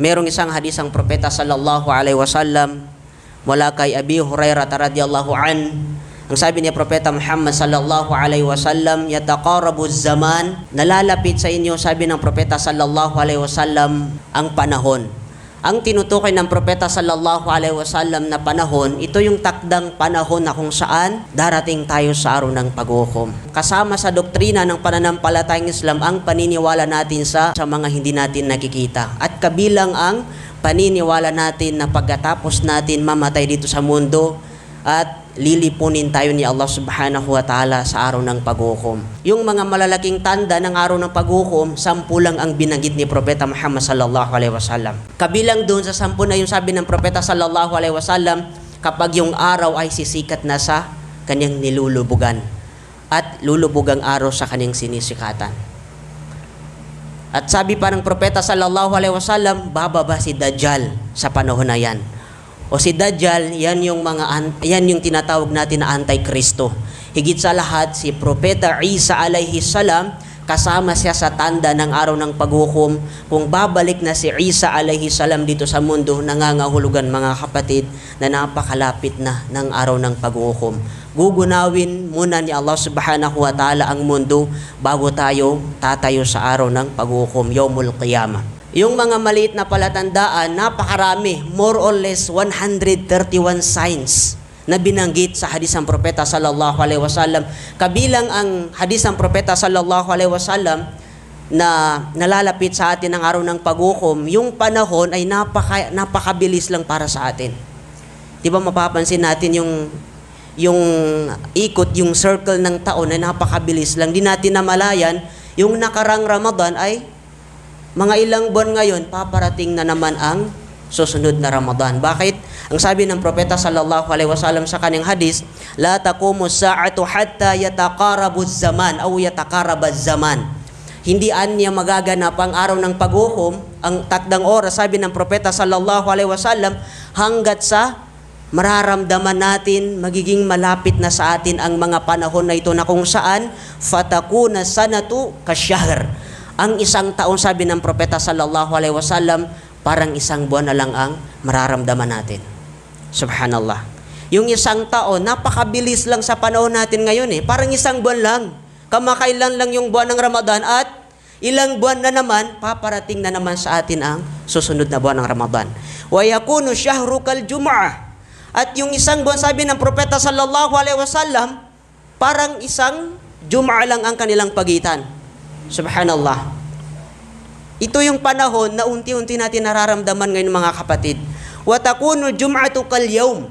merong isang hadis ang propeta sallallahu alaihi wasallam mula kay Abi Hurairah radhiyallahu an ang sabi ni Propeta Muhammad sallallahu alaihi wasallam, yataqarabu zaman, nalalapit sa inyo sabi ng Propeta sallallahu alaihi wasallam ang panahon. Ang tinutukoy ng Propeta sallallahu alaihi wasallam na panahon, ito yung takdang panahon na kung saan darating tayo sa araw ng paghukom. Kasama sa doktrina ng pananampalatayang Islam ang paniniwala natin sa sa mga hindi natin nakikita. At kabilang ang paniniwala natin na pagkatapos natin mamatay dito sa mundo at lilipunin tayo ni Allah subhanahu wa ta'ala sa araw ng paghukom. Yung mga malalaking tanda ng araw ng paghukom, sampu lang ang binanggit ni Propeta Muhammad sallallahu alaihi wasallam. Kabilang doon sa sampu na yung sabi ng Propeta sallallahu alaihi wasallam, kapag yung araw ay sisikat na sa kanyang nilulubugan at lulubog ang araw sa kanyang sinisikatan. At sabi pa ng Propeta sallallahu alaihi wasallam, bababa si Dajjal sa panahon na yan. O si Dajjal, yan yung mga an- yan yung tinatawag natin na antikristo. Higit sa lahat si Propeta Isa alayhi salam kasama siya sa tanda ng araw ng paghukom. Kung babalik na si Isa alayhi salam dito sa mundo, nangangahulugan mga kapatid na napakalapit na ng araw ng paghukom. Gugunawin muna ni Allah subhanahu wa ta'ala ang mundo bago tayo tatayo sa araw ng paghukom, Yawmul Qiyamah. Yung mga maliit na palatandaan, napakarami, more or less 131 signs na binanggit sa hadis ng propeta sallallahu alaihi wasallam. Kabilang ang hadis ng propeta sallallahu alaihi wasallam na nalalapit sa atin ang araw ng paghukom, yung panahon ay napaka, napakabilis lang para sa atin. Di ba mapapansin natin yung yung ikot, yung circle ng taon ay napakabilis lang. Di natin namalayan, yung nakarang Ramadan ay mga ilang buwan ngayon, paparating na naman ang susunod na Ramadan. Bakit? Ang sabi ng propeta sallallahu alaihi wasallam sa kanyang hadis, la taqumu sa'atu hatta yataqarabu zaman aw yataqaraba zaman. Hindi anya magaganap ang araw ng paghukom, ang takdang oras sabi ng propeta sallallahu alaihi wasallam hanggat sa mararamdaman natin magiging malapit na sa atin ang mga panahon na ito na kung saan fatakuna sanatu kasyahr. Ang isang taon sabi ng propeta sallallahu alaihi wasallam parang isang buwan na lang ang mararamdaman natin. Subhanallah. Yung isang taon, napakabilis lang sa panahon natin ngayon eh. Parang isang buwan lang. Kamakailan lang yung buwan ng Ramadan at ilang buwan na naman, paparating na naman sa atin ang susunod na buwan ng Ramadan. Wa yakunu syahru kal jum'ah. At yung isang buwan, sabi ng propeta sallallahu alaihi wasallam, parang isang jum'a lang ang kanilang pagitan. Subhanallah. Ito yung panahon na unti-unti natin nararamdaman ngayon mga kapatid. Watakunu jum'atu kal yawm.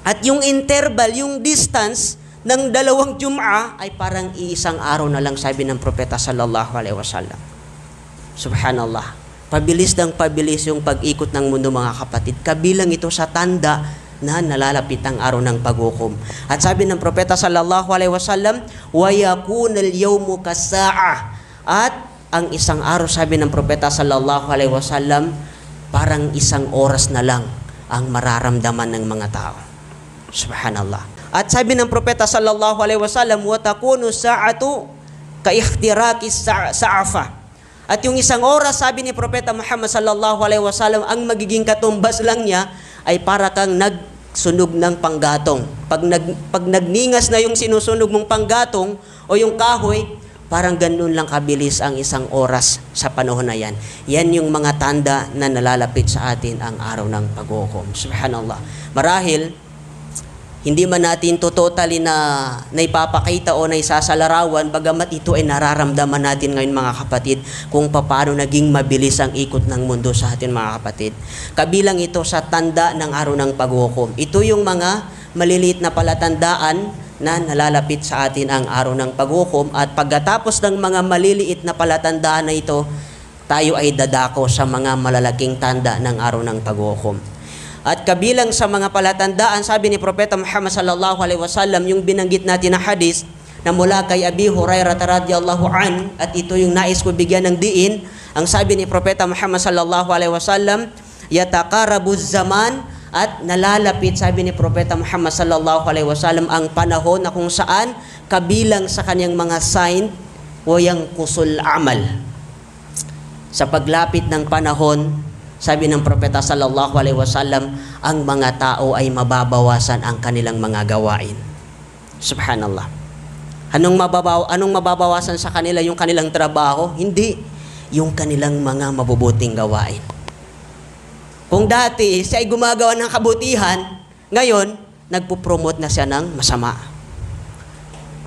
At yung interval, yung distance ng dalawang jum'a ay parang iisang araw na lang sabi ng propeta sallallahu alaihi wasallam. Subhanallah. Pabilis ng pabilis yung pag-ikot ng mundo mga kapatid. Kabilang ito sa tanda na nalalapit ang araw ng paghukom. At sabi ng propeta sallallahu alaihi wasallam, "Wa yakunal yawmu kasa'a." At ang isang araw sabi ng propeta sallallahu alaihi wasallam, parang isang oras na lang ang mararamdaman ng mga tao. Subhanallah. At sabi ng propeta sallallahu alaihi wasallam, "Wa takunu sa'atu ka ikhtiraki sa- sa'afa." At yung isang oras, sabi ni propeta Muhammad sallallahu alaihi wasallam, ang magiging katumbas lang niya ay para kang nagsunog ng panggatong. Pag, nag, pag nagningas na yung sinusunog mong panggatong o yung kahoy, parang ganun lang kabilis ang isang oras sa panahon na yan. Yan yung mga tanda na nalalapit sa atin ang araw ng paghukom. Subhanallah. Marahil, hindi man natin to totally na naipapakita o naisasalarawan, bagamat ito ay nararamdaman natin ngayon mga kapatid kung paano naging mabilis ang ikot ng mundo sa atin mga kapatid. Kabilang ito sa tanda ng araw ng paghukom. Ito yung mga maliliit na palatandaan na nalalapit sa atin ang araw ng paghukom at pagkatapos ng mga maliliit na palatandaan na ito, tayo ay dadako sa mga malalaking tanda ng araw ng paghukom. At kabilang sa mga palatandaan, sabi ni Propeta Muhammad sallallahu alaihi wasallam, yung binanggit natin na hadis na mula kay Abi Hurairah radhiyallahu an at ito yung nais ko bigyan ng diin, ang sabi ni Propeta Muhammad sallallahu alaihi wasallam, yataqarabu zaman at nalalapit sabi ni Propeta Muhammad sallallahu alaihi wasallam ang panahon na kung saan kabilang sa kanyang mga sign o yung kusul amal. Sa paglapit ng panahon, sabi ng propeta sallallahu alaihi wasallam, ang mga tao ay mababawasan ang kanilang mga gawain. Subhanallah. Anong mababaw anong mababawasan sa kanila yung kanilang trabaho? Hindi yung kanilang mga mabubuting gawain. Kung dati siya ay gumagawa ng kabutihan, ngayon nagpo-promote na siya ng masama.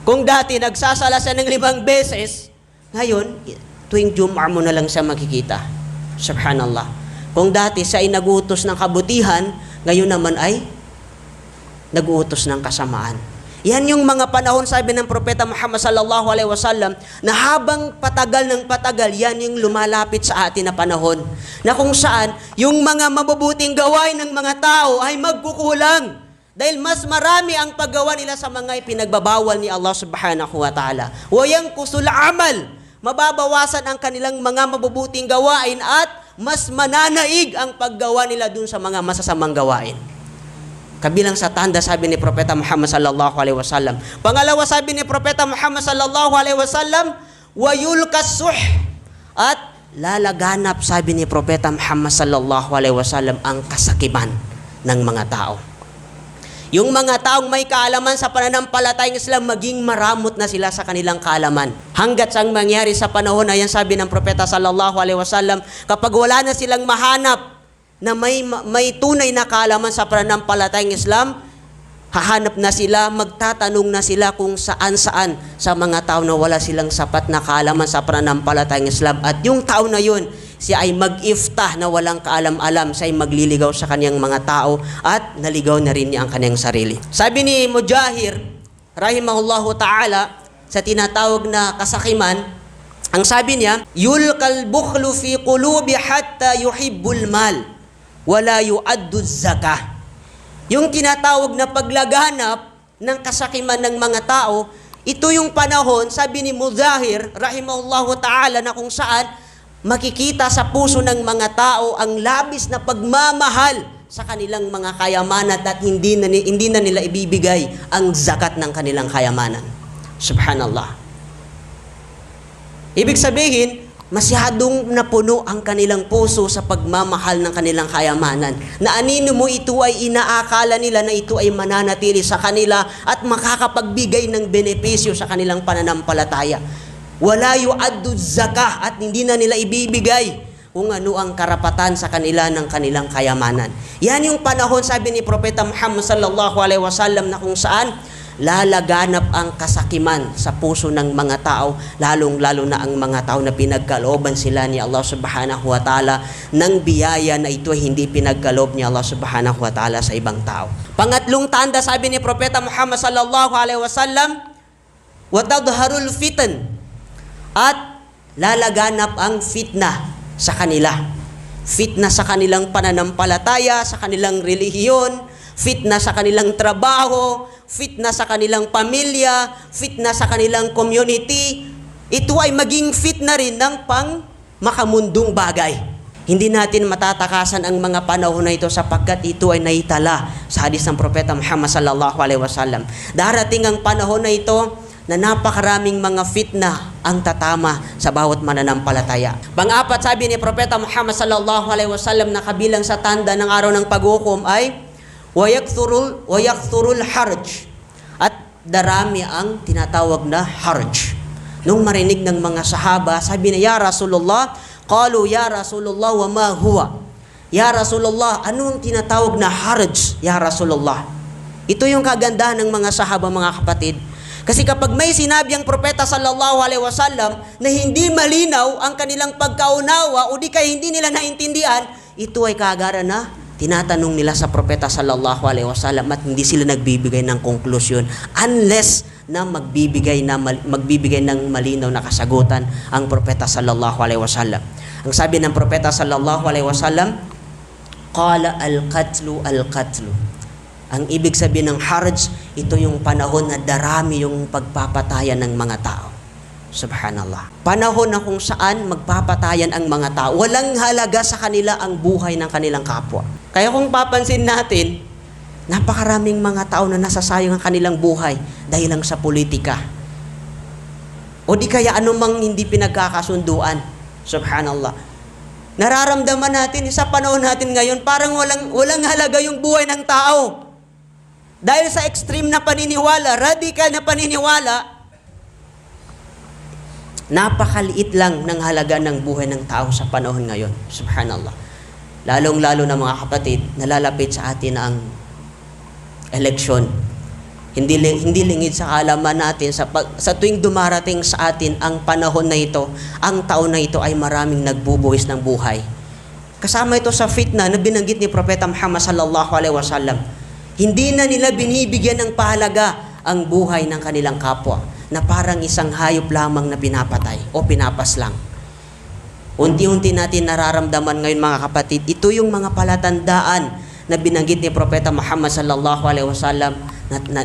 Kung dati nagsasala siya ng limang beses, ngayon tuwing Jum'a mo na lang siya makikita. Subhanallah. Kung dati siya ay nagutos ng kabutihan, ngayon naman ay naguutos ng kasamaan. Yan yung mga panahon sabi ng propeta Muhammad sallallahu alaihi wasallam na habang patagal ng patagal yan yung lumalapit sa atin na panahon na kung saan yung mga mabubuting gawain ng mga tao ay magkukulang dahil mas marami ang paggawa nila sa mga ipinagbabawal ni Allah subhanahu wa ta'ala. Wayang kusul amal. Mababawasan ang kanilang mga mabubuting gawain at mas mananaig ang paggawa nila dun sa mga masasamang gawain. Kabilang sa tanda sabi ni Propeta Muhammad sallallahu alaihi wasallam. Pangalawa sabi ni Propeta Muhammad sallallahu alaihi wasallam, wayul kasuh at lalaganap sabi ni Propeta Muhammad sallallahu alaihi wasallam ang kasakiman ng mga tao. Yung mga taong may kaalaman sa pananampalatayang Islam, maging maramot na sila sa kanilang kaalaman. Hanggat sang mangyari sa panahon na yan, sabi ng Propeta sallallahu alaihi wasallam, kapag wala na silang mahanap na may, may tunay na kaalaman sa pananampalatayang Islam, hahanap na sila, magtatanong na sila kung saan-saan sa mga tao na wala silang sapat na kaalaman sa pananampalatayang Islam. At yung tao na yun, siya ay mag-iftah na walang kaalam-alam, siya ay magliligaw sa kanyang mga tao at naligaw na rin niya ang kanyang sarili. Sabi ni Mujahir, rahimahullahu ta'ala, sa tinatawag na kasakiman, ang sabi niya, yulkal bukhlu fi qulubi hatta yuhibbul mal, wala yuaddu zakah. Yung tinatawag na paglaganap ng kasakiman ng mga tao, ito yung panahon, sabi ni Muzahir, rahimahullahu ta'ala, na kung saan makikita sa puso ng mga tao ang labis na pagmamahal sa kanilang mga kayamanan at hindi na, hindi na nila ibibigay ang zakat ng kanilang kayamanan. Subhanallah. Ibig sabihin, masyadong napuno ang kanilang puso sa pagmamahal ng kanilang kayamanan. Na anino mo ito ay inaakala nila na ito ay mananatili sa kanila at makakapagbigay ng benepisyo sa kanilang pananampalataya. Wala yu'addu zakah at hindi na nila ibibigay kung ano ang karapatan sa kanila ng kanilang kayamanan. Yan yung panahon sabi ni Propeta Muhammad sallallahu alaihi wasallam na kung saan lalaganap ang kasakiman sa puso ng mga tao, lalong-lalo na ang mga tao na pinagkalooban sila ni Allah subhanahu wa ta'ala ng biyaya na ito ay hindi pinagkaloob ni Allah subhanahu wa ta'ala sa ibang tao. Pangatlong tanda, sabi ni Propeta Muhammad sallallahu alaihi wasallam, وَتَظْهَرُ الْفِتَنِ At lalaganap ang fitna sa kanila. Fitna sa kanilang pananampalataya, sa kanilang relihiyon, fitna sa kanilang trabaho, fitna sa kanilang pamilya, fitna sa kanilang community. Ito ay maging fitna rin ng pang makamundong bagay. Hindi natin matatakasan ang mga panahon na ito sapagkat ito ay naitala sa hadis ng Propeta Muhammad sallallahu alaihi wasallam. Darating ang panahon na ito na napakaraming mga fitna ang tatama sa bawat mananampalataya. Pang-apat, sabi ni Propeta Muhammad sallallahu alaihi wasallam na kabilang sa tanda ng araw ng paghukom ay wayakthurul wayakthurul harj at darami ang tinatawag na harj. Nung marinig ng mga sahaba, sabi niya, Ya Rasulullah, qalu Ya Rasulullah, wa ma huwa? Ya Rasulullah, ano ang tinatawag na harj, Ya Rasulullah? Ito yung kagandahan ng mga sahaba, mga kapatid. Kasi kapag may sinabi ang propeta sallallahu alaihi wasallam na hindi malinaw ang kanilang pagkaunawa o di kaya hindi nila naintindihan, ito ay kagara na tinatanong nila sa propeta sallallahu alaihi wasallam at hindi sila nagbibigay ng konklusyon unless na magbibigay na magbibigay ng malinaw na kasagutan ang propeta sallallahu alaihi wasallam. Ang sabi ng propeta sallallahu alaihi wasallam, qala al-qatlu al-qatlu. Ang ibig sabihin ng harj, ito yung panahon na darami yung pagpapatayan ng mga tao. Subhanallah. Panahon na kung saan magpapatayan ang mga tao. Walang halaga sa kanila ang buhay ng kanilang kapwa. Kaya kung papansin natin, napakaraming mga tao na nasasayang ang kanilang buhay dahil lang sa politika. O di kaya anumang hindi pinagkakasunduan. Subhanallah. Nararamdaman natin sa panahon natin ngayon, parang walang, walang halaga yung buhay ng tao. Dahil sa extreme na paniniwala, radical na paniniwala, napakaliit lang ng halaga ng buhay ng tao sa panahon ngayon. Subhanallah. Lalong-lalo na mga kapatid, nalalapit sa atin ang eleksyon. Hindi hindi lingid sa kaalaman natin sa pag, sa tuwing dumarating sa atin ang panahon na ito, ang taon na ito ay maraming nagbubuwis ng buhay. Kasama ito sa fitna na binanggit ni Propeta Muhammad sallallahu alaihi wasallam. Hindi na nila binibigyan ng pahalaga ang buhay ng kanilang kapwa na parang isang hayop lamang na pinapatay o pinapaslang. Unti-unti natin nararamdaman ngayon mga kapatid, ito yung mga palatandaan na binanggit ni Propeta Muhammad sallallahu alaihi wasallam na, na,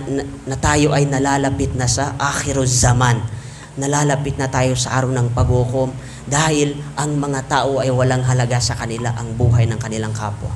na, tayo ay nalalapit na sa akhiruz zaman. Nalalapit na tayo sa araw ng paghukom dahil ang mga tao ay walang halaga sa kanila ang buhay ng kanilang kapwa.